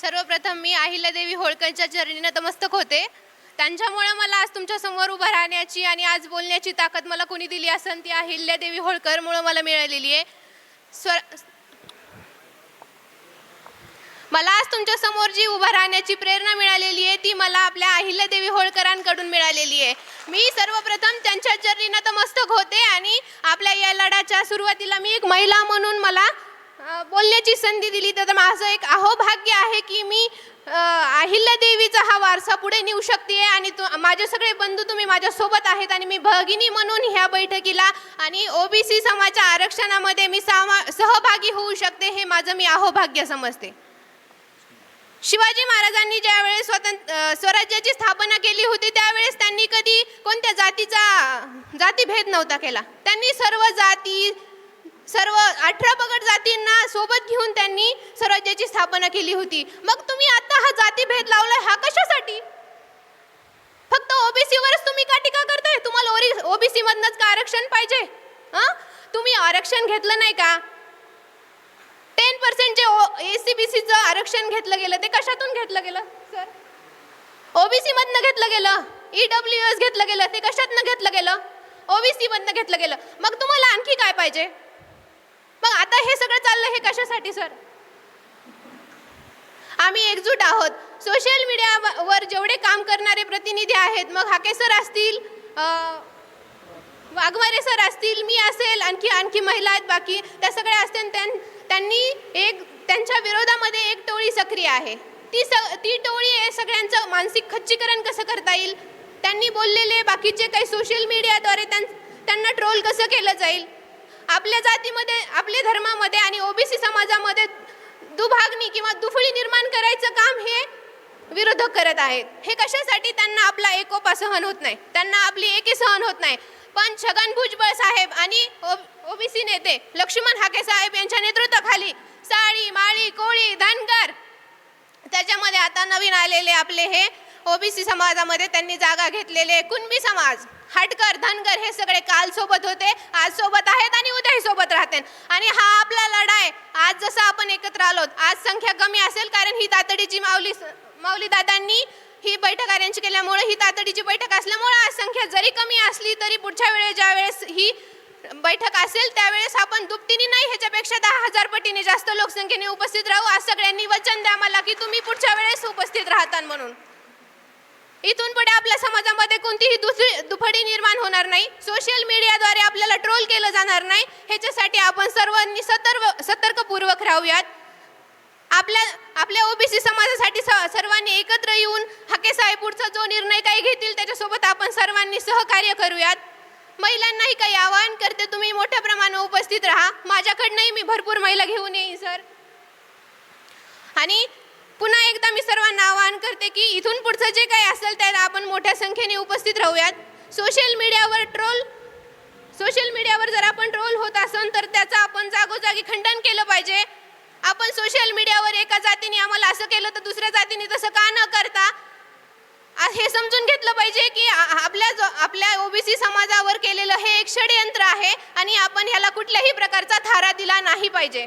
सर्वप्रथम मी अहिल्यादेवी होळकरच्या चरणी नतमस्तक होते. त्यांच्यामुळे मला आज तुमच्यासमोर उभं राहण्याची आणि आज बोलण्याची ताकद मला कोणी दिली असेल ती अहिल्यादेवी होळकरमुळे मला मिळालेली आहे. स्वर मला आज तुमच्यासमोर जी उभं राहण्याची प्रेरणा मिळालेली आहे ती मला आपल्या अहिल्यादेवी होळकरांकडून मिळालेली आहे. मी सर्वप्रथम त्यांच्या चरणी नतमस्तक होते आणि आपल्या या लढ्याच्या सुरुवातीला मी एक महिला म्हणून मला बोलण्याची संधी दिली. तर माझं एक अहोभाग्य आहे की मी अहिल्यादेवीचा हा वारसा पुढे नेऊ शकते आणि तु माझे सगळे बंधू तुम्ही माझ्यासोबत आहेत आणि मी भगिनी म्हणून ह्या बैठकीला आणि ओबीसी समाजाच्या आरक्षणामध्ये मी सामा सहभागी होऊ शकते हे माझं मी अहोभाग्य समजते. शिवाजी महाराजांनी ज्यावेळेस स्वतंत्र स्वराज्याची स्थापना केली होती त्यावेळेस त्यांनी कधी कोणत्या जातीचा जातीभेद नव्हता केला. त्यांनी सर्व जाती सर्व अठरा पगड जातींना सोबत घेऊन त्यांनी स्वराज्याची स्थापना केली होती. मग तुम्ही आता हा जातीभेद लावलाय हा कशासाठी? फक्त ओबीसीवरच तुम्ही का टीका करताय? तुम्हाला ओरी ओबीसी मधनच का आरक्षण पाहिजे? हां? तुम्ही आरक्षण घेतलं नाही का? टेन पर्सेंट जे ए सी बी सीचं आरक्षण घेतलं गेलं ते कशातून घेतलं गेलं? सर? ओबीसी मधनं घेतलं गेलं? ई डब्ल्यू एस घेतलं गेलं ते कशातनं घेतलं गेलं? ओबीसी मधनं घेतलं गेलं. मग तुम्हाला आणखी काय पाहिजे मग आता हे सगळं चाललं हे कशासाठी सर आम्ही एकजूट आहोत. सोशल मीडियावर जेवढे काम करणारे प्रतिनिधी आहेत मग हाके सर असतील वाघमारे सर असतील मी असेल आणखी आणखी महिला आहेत बाकी त्या सगळ्या असतील त्यां- त्यांनी एक त्यांच्या विरोधामध्ये एक टोळी सक्रिय आहे. ती स ती टोळी आहे सगळ्यांचं मानसिक खच्चीकरण कसं करता येईल? त्यांनी बोललेले बाकीचे काही सोशल मीडियाद्वारे त्यां त्यांना ट्रोल कसं केलं जाईल? आपल्या जातीमध्ये आपल्या धर्मामध्ये आणि ओबीसी समाजामध्ये दुभागणी किंवा दुफळी निर्माण करायचं काम हे विरोधक करत आहेत. हे कशासाठी त्यांना आपला एकोपा सहन होत नाही? त्यांना आपली एकी सहन होत नाही. पण छगन भुजबळ साहेब आणि ओबीसी नेते लक्ष्मण हाके साहेब यांच्या नेतृत्वाखाली साळी माळी कोळी धनगर त्याच्यामध्ये आता नवीन आलेले आपले हे ओबीसी समाजामध्ये त्यांनी जागा घेतलेले कुणबी समाज? खाटकर धनगर हे सगळे काल सोबत होते. आज सोबत आहेत आणि उद्याही सोबत राहते आणि हा आपला लढाई आज जसं आपण एकत्र आलो आज संख्या कमी असेल कारण ही तातडीची माऊली माऊली दादांनी ही बैठक अरेंज केल्यामुळे ही तातडीची बैठक असल्यामुळे आज संख्या जरी कमी असली तरी पुढच्या वेळेस ज्या वेळेस ही बैठक असेल त्यावेळेस आपण दुपटीने नाही ह्याच्यापेक्षा दहा हजार पटीने जास्त लोकसंख्येने उपस्थित राहू. आज सगळ्यांनी वचन द्या मला की तुम्ही पुढच्या वेळेस उपस्थित राहता म्हणून. इथून पुढे आपल्या समाजामध्ये कोणतीही दुसरी दुफडी निर्माण होणार नाही. सोशल मीडियाद्वारे आपल्याला ट्रोल केलं जाणार नाही. ह्याच्यासाठी आपण सर्वांनी सतर्क सतर्कपूर्वक राहूयात. आपल्या आपल्या ओबीसी समाजासाठी स- सर्वांनी एकत्र येऊन हाके साहेब पुढचा जो निर्णय काही घेतील त्याच्यासोबत आपण सर्वांनी सहकार्य करूयात. महिलांनाही काही आवाहन करते तुम्ही मोठ्या प्रमाणात उपस्थित राहा. माझ्याकडनंही मी भरपूर महिला घेऊन येईन सर. आणि पुन्हा एकदा मी सर्वांना आवाहन करते की इथून पुढचं जे काही असेल त्यात आपण मोठ्या संख्येने उपस्थित राहूयात. सोशल मीडियावर ट्रोल सोशल मीडियावर जर आपण ट्रोल होत असेल तर त्याचं आपण जागोजागी खंडन केलं पाहिजे. आपण सोशल मीडियावर एका जातीने आम्हाला असं केलं तर दुसऱ्या जातीने तसं का न करता? हे समजून घेतलं पाहिजे की आपल्या जो आपल्या ओबीसी समाजावर केलेलं हे एक षडयंत्र आहे आणि आपण ह्याला कुठल्याही प्रकारचा थारा दिला नाही पाहिजे.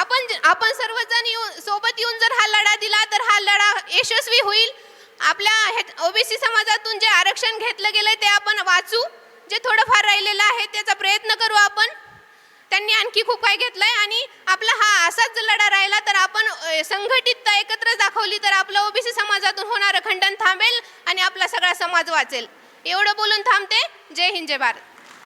आपण ज- आपण सर्वजण येऊन सोबत येऊन जर हा लढा दिला तर हा लढा यशस्वी होईल. आपल्या ओबीसी समाजातून जे आरक्षण घेतलं गेलं ते आपण वाचू. जे थोडंफार राहिलेलं आहे त्याचा प्रयत्न करू आपण. त्यांनी आणखी खूप काही घेतलंय आणि आपला हा असाच लढा राहिला तर आपण संघटितता एकत्र दाखवली तर आपलं ओबीसी समाजातून होणारं खंडन थांबेल आणि आपला सगळा समाज वाचेल. एवढं बोलून थांबते. जय हिंद जय भारत.